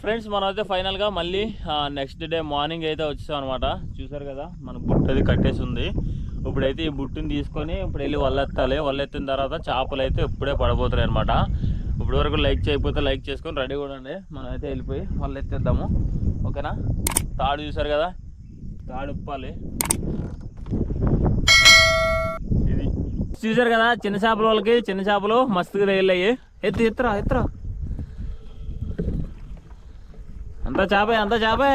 Friends మనం అయితే ఫైనల్గా మళ్ళీ నెక్స్ట్ డే మార్నింగ్ అయితే వచ్చేసాం అనమాట చూసారు కదా మన బుట్ట అది కట్టేసి ఉంది. ఇప్పుడైతే ఈ బుట్టుని తీసుకొని ఇప్పుడు వెళ్ళి వల్లెత్తాలి వల్లెత్తిన తర్వాత చేపలు అయితే ఇప్పుడే పడబోతున్నాయి అనమాట ఇప్పుడు వరకు లైక్ చేయకపోతే లైక్ చేసుకొని రెడీ కూడా ఉండి మనం అయితే వెళ్ళిపోయి వల్లెత్తేద్దాము ఓకేనా? తాడు చూసారు కదా తాడు ఉప్పాలి. ఇది. చూసారు కదా చిన్న చేపల వాళ్ళకి చిన్న చేపలు మస్తుగా తగిలాయి. ఎత్తు ఎత్తురా ఎత్తురా. అంత చేపే అంత చేపే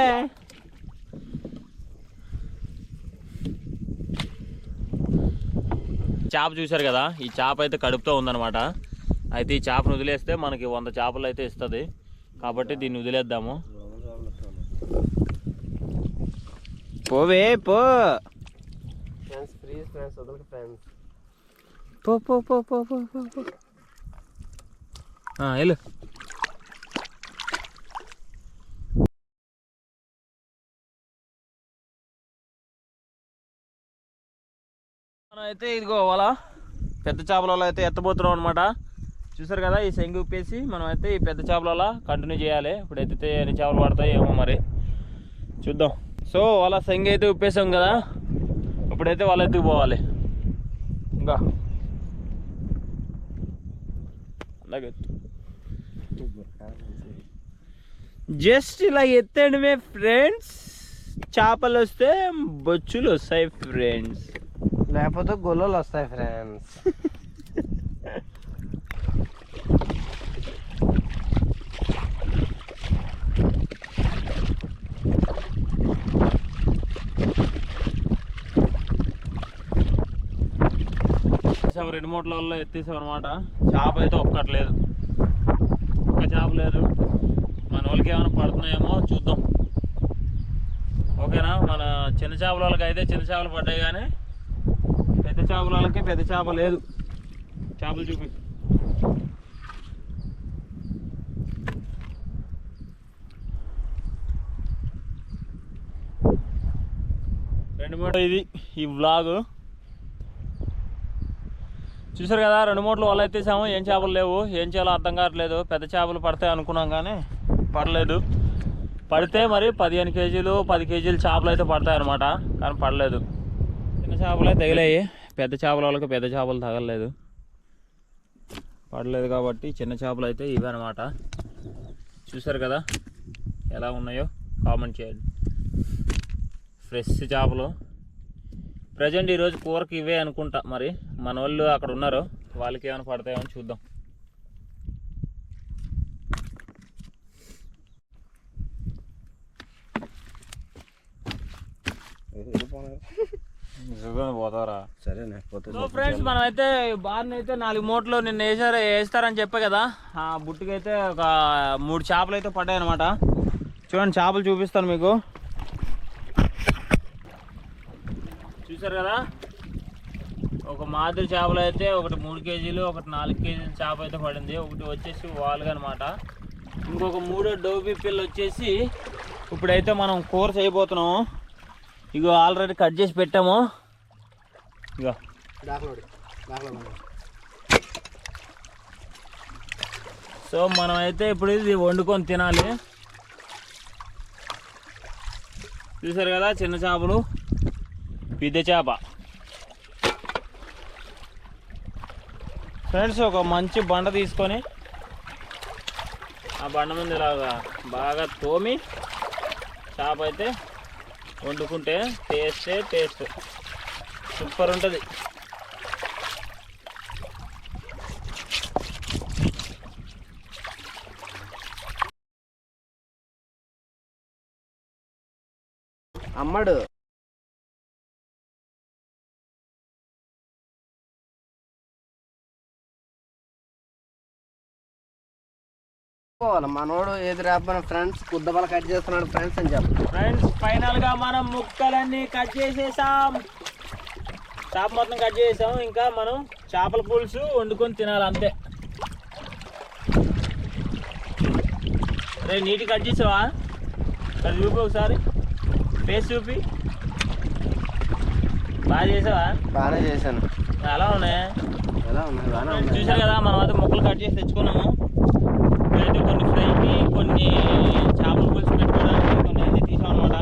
చేప చూశారు కదా ఈ చేప అయితే కడుపుతో ఉందన్నమాట. అయితే ఈ చేపను వదిలేస్తే మనకి వంద చేపలు అయితే ఇస్తుంది. కాబట్టి దీన్ని వదిలేద్దాము. పోవే పో. ఫ్రెండ్స్ ప్లీజ్ ఫ్రెండ్స్ వదలక ఫ్రెండ్స్ పో పో పో పో పో పో. వెళ్ళు. అయితే ఇదిగో వాళ్ళ పెద్ద చేపలలో అయితే ఎత్తబోతున్నాం అనమాట చూసారు కదా ఈ శంగు ఉప్పేసి మనం అయితే ఈ పెద్ద చేపలలో కంటిన్యూ చేయాలి. ఇప్పుడు ఎత్తితే ఎన్ని చేపలు పడతాయి ఏమో మరి. చూద్దాం. సో వాళ్ళ శంగు అయితే ఉప్పేసాం కదా. ఇప్పుడైతే వాళ్ళ ఎత్తుకు పోవాలి. ఇంకా. అలాగే. జస్ట్ ఇలా ఎత్తండి ఫ్రెండ్స్ చేపలు వస్తే బొచ్చులు వస్తాయి ఫ్రెండ్స్ లేకపోతే గొల్లలు వస్తాయి ఫ్రెండ్స్. ఎత్తేసాం రెండు మూటలలో ఎత్తేసాం అనమాట చేప అయితే ఒక్కట్లేదు. ఒక్క చేప లేదు. మన వాళ్ళకి ఏమైనా పడుతున్నాయేమో చూద్దాం. ఓకేనా? మన చిన్న చేపల వాళ్ళకి అయితే చిన్న చేపలు పడ్డాయి కానీ పెద్ద చేపల వాళ్ళకి పెద్ద చేప లేదు. చేపలు చూపి. రెండు మూట ఇది ఈ వ్లాగ్ చూసారు కదా రెండు మూటలు వల్ల ఎత్తేసాము. ఏం చేపలు లేవు. ఏం చేయాలో అర్థం కావట్లేదు. పెద్ద చేపలు పడతాయి అనుకున్నాం కానీ పడలేదు. పడితే మరి పదిహేను కేజీలు పది కేజీలు చేపలు అయితే పడతాయి అనమాట కానీ పడలేదు. చిన్న చేపలే తగిలాయి. పెద్ద చేపల వాళ్ళకి పెద్ద చేపలు తగలలేదు. పడలేదు కాబట్టి చిన్న చేపలు అయితే ఇవే అనమాట చూసారు కదా ఎలా ఉన్నాయో? కామెంట్ చేయండి. ఫ్రెష్ చేపలు. ప్రజెంట్ ఈరోజు కూరకి ఇవే అనుకుంటా. మరి మన వాళ్ళు అక్కడ ఉన్నారు వాళ్ళకి ఏమైనా పడతాయో అని చూద్దాం. పోతారా సరేనే పోతే సో ఫ్రెండ్స్ మనం అయితే బార్ని అయితే నాలుగు మూటలు నిన్న వేసారు వేస్తారని చెప్పా కదా. ఆ బుట్టికి అయితే ఒక మూడు చేపలు అయితే పడ్డాయి అనమాట చూడండి చేపలు చూపిస్తాను మీకు. చూసారు కదా? ఒక మాదిరి చేపలు అయితే ఒకటి మూడు కేజీలు ఒకటి నాలుగు కేజీలు చేప అయితే పడింది. ఒకటి వచ్చేసి వాల్గా అనమాట ఇంకొక మూడో డోబీ పిల్ల వచ్చేసి ఇప్పుడైతే మనం కూర చేయబోతున్నాము. ఇగో ఆల్రెడీ కట్ చేసి పెట్టాము. ఇగో. సో మనం అయితే ఇప్పుడు ఇది వండుకొని తినాలి. చూసారు కదా చిన్న చేపలు? పెద్ద చేప. ఫ్రెండ్స్ ఒక మంచి బండ తీసుకొని ఆ బండ మీద ఇలాగా బాగా తోమి చేప అయితే వండుకుంటే టేస్టే టేస్ట్. సూపర్ ఉంటుంది. అమ్మడు. పోవాలి మనోడు ఏది రాకపోయినా ఫ్రెండ్స్ కుద్దబల కట్ చేస్తున్నాడు ఫ్రెండ్స్ అని చెప్పు. ఫ్రెండ్స్ ఫైనల్గా మనం ముక్కలన్నీ కట్ చేసేసాం. చేప మొత్తం కట్ చేసాం ఇంకా మనం చేపల పులుసు వండుకొని తినాలి అంతే. రే నీటి కట్ చేసావా? ఇక్కడ చూపి ఒకసారి. ఫేస్ చూపి. బాగా చేసావా? బాగానే చేశాను. ఎలా ఉన్నాయి. ఎలా ఉన్నాయి? చూసారు కదా మనం అయితే ముక్కలు కట్ చేసి తెచ్చుకున్నాము ఇప్పుడైతే కొన్ని ఫ్రైకి కొన్ని చేపల పులుసు పెట్టుకోవడానికి కొన్ని అయితే తీసాం అనమాట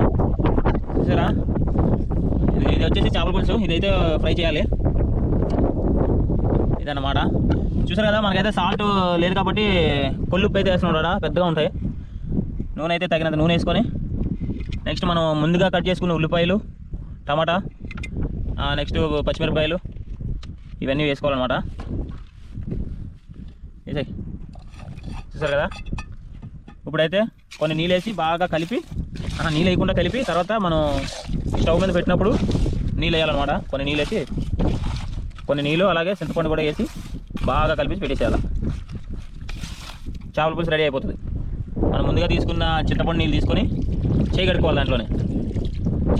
చూసారా ఇది ఇది వచ్చేసి చేపల పులుసు ఇదైతే ఫ్రై చేయాలి. ఇదన్నమాట. చూసారు కదా మనకైతే సాల్ట్ లేదు కాబట్టి కొల్లుప్పు అయితే వేస్తున్నాడు పెద్దగా ఉంటాయి. నూనె అయితే తగినంత నూనె వేసుకొని నెక్స్ట్ మనం ముందుగా కట్ చేసుకున్న ఉల్లిపాయలు టమాటా నెక్స్ట్ పచ్చిమిరపకాయలు ఇవన్నీ వేసుకోవాలన్నమాట. వేసాయి. చూసారు కదా? ఇప్పుడైతే కొన్ని నీళ్ళు వేసి బాగా కలిపి నీళ్ళు వేయకుండా కలిపి తర్వాత మనం స్టవ్ మీద పెట్టినప్పుడు నీళ్ళు వేయాలన్నమాట కొన్ని నీళ్ళు వేసి కొన్ని నీళ్ళు అలాగే చింతపండు కూడా వేసి బాగా కలిపి పెట్టేసేయాలి. చేపల పులుసు రెడీ అయిపోతుంది. మనం ముందుగా తీసుకున్న చింతపండు నీళ్ళు తీసుకొని చేయి కడుక్కోవాలి దాంట్లోనే.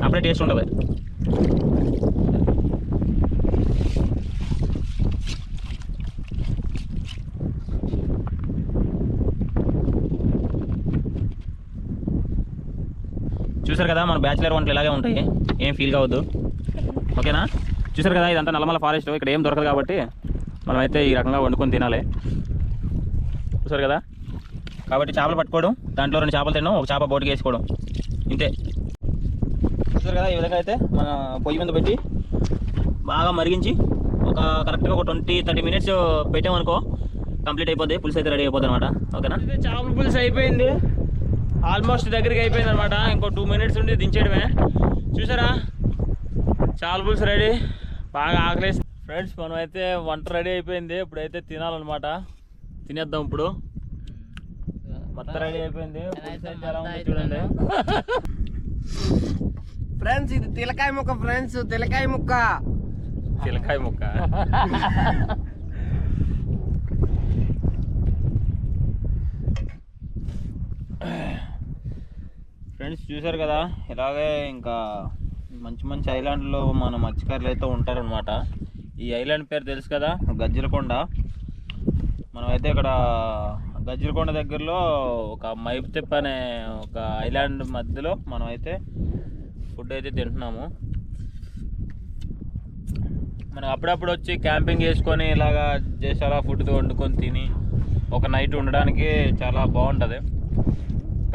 అప్పుడే టేస్ట్ ఉంటుంది చూసారు కదా మన బ్యాచిలర్ వంటలు ఇలాగే ఉంటాయి. ఏం ఫీల్ కావద్దు. ఓకేనా? చూసారు కదా ఇదంతా నల్లమల ఫారెస్ట్. ఇక్కడ ఏం దొరకదు కాబట్టి మనమైతే ఈ రకంగా వండుకొని తినాలి. చూసారు కదా? కాబట్టి చేపలు పట్టుకోవడం దాంట్లో రెండు చేపలు తినడం ఒక చేప బోటుకి వేసుకోవడం. ఇంతే. చూసారు కదా ఈ విధంగా అయితే మన పొయ్యి మీద పెట్టి బాగా మరిగించి ఒక కరెక్ట్గా ఒక ట్వంటీ థర్టీ మినిట్స్ పెట్టామనుకో కంప్లీట్ అయిపోద్ది పులుసు అయితే రెడీ అయిపోద్ది అనమాట ఓకేనా? చేపల పులుసు అయిపోయింది. ఆల్మోస్ట్ దగ్గరికి అయిపోయింది అనమాట ఇంకో టూ మినిట్స్ ఉండి దించేయడమే. చూసారా చాలా పులుసు రెడీ. బాగా ఆకలేసి ఫ్రెండ్స్ మనం అయితే వంట రెడీ అయిపోయింది. ఇప్పుడైతే తినాలన్నమాట. తినేద్దాం ఇప్పుడు. మొత్తం రెడీ అయిపోయింది. చూడండి. ఫ్రెండ్స్ ఇది తిలకాయ ముక్క ఫ్రెండ్స్ తిలకాయ ముక్క. చిలకాయ ముక్క. ఫ్రెండ్స్ చూసారు కదా? ఇలాగే ఇంకా మంచి మంచి ఐలాండ్లో మన మత్స్యకారులు అయితే ఉంటారనమాట ఈ ఐలాండ్ పేరు తెలుసు కదా? గజ్జలకొండ. మనమైతే ఇక్కడ గజ్జలకొండ దగ్గరలో ఒక మైప్తిప్ అనే ఒక ఐలాండ్ మధ్యలో మనమైతే ఫుడ్ అయితే తింటున్నాము. మనం అప్పుడప్పుడు వచ్చి క్యాంపింగ్ చేసుకొని ఇలాగా చేసాలా ఫుడ్తో ఫుడ్ వండుకొని తిని ఒక నైట్ ఉండడానికి చాలా బాగుంటుంది.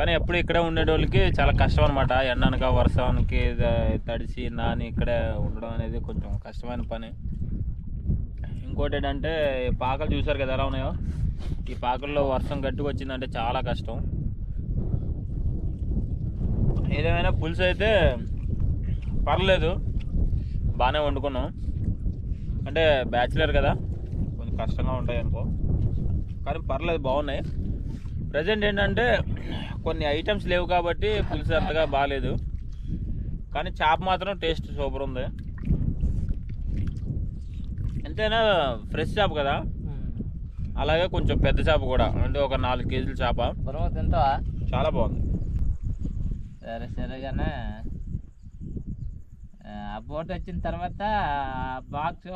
కానీ ఎప్పుడు ఇక్కడే ఉండేటోళ్ళకి చాలా కష్టం అనమాట ఎండనక వర్షానికి తడిసి నాని ఇక్కడే ఉండడం అనేది కొంచెం కష్టమైన పని. ఇంకోటి ఏంటంటే పాకలు చూసారు కదా ఎలా ఉన్నాయో? ఈ పాకల్లో వర్షం గట్టిగా వచ్చిందంటే చాలా కష్టం. ఏదేమైనా పులుసు అయితే పర్లేదు. బాగానే వండుకున్నాం. అంటే బ్యాచిలర్ కదా. కొంచెం కష్టంగా ఉంటాయి అనుకో. కానీ పర్లేదు బాగున్నాయి. ప్రజెంట్ ఏంటంటే కొన్ని ఐటమ్స్ లేవు కాబట్టి పులుసు అంతగా బాగాలేదు కానీ చేప మాత్రం టేస్ట్ సూపర్ ఉంది. ఎంతైనా ఫ్రెష్ చేప కదా? అలాగే కొంచెం పెద్ద చేప కూడా అంటే ఒక నాలుగు కేజీల చేప. తింటావా? చాలా బాగుంది. సరే సరేగానే. ఆ బోట్ వచ్చిన తర్వాత బాక్స్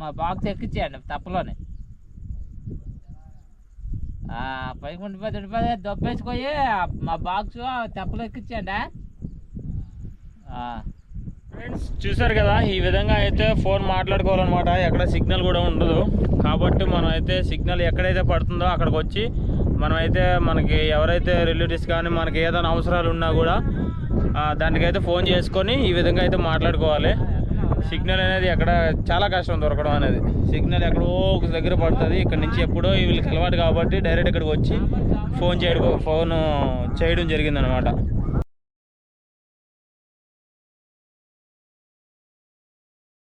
మా బాక్స్ ఎక్కించేయండి తప్పలోనే. పైకి ఉండిపోయి ఉండిపోయి దొబ్బేసుకొని మా బాక్స్ తెప్పలు ఎక్కించండి? ఫ్రెండ్స్ చూసారు కదా ఈ విధంగా అయితే ఫోన్ మాట్లాడుకోవాలన్నమాట. ఎక్కడ సిగ్నల్ కూడా ఉండదు. కాబట్టి మనం అయితే సిగ్నల్ ఎక్కడైతే పడుతుందో అక్కడికి వచ్చి మనం అయితే మనకి ఎవరైతే రిలేటివ్స్ కానీ మనకి ఏదైనా అవసరాలు ఉన్నా కూడా దానికైతే ఫోన్ చేసుకొని ఈ విధంగా అయితే మాట్లాడుకోవాలి. సిగ్నల్ అనేది అక్కడ చాలా కష్టం దొరకడం అనేది. సిగ్నల్ ఎక్కడో ఒక దగ్గర పడుతుంది. ఇక్కడ నుంచి ఎప్పుడో వీళ్ళకి అలవాటు కాబట్టి డైరెక్ట్ ఇక్కడికి వచ్చి ఫోన్ చేయడం ఫోన్ చేయడం జరిగిందనమాట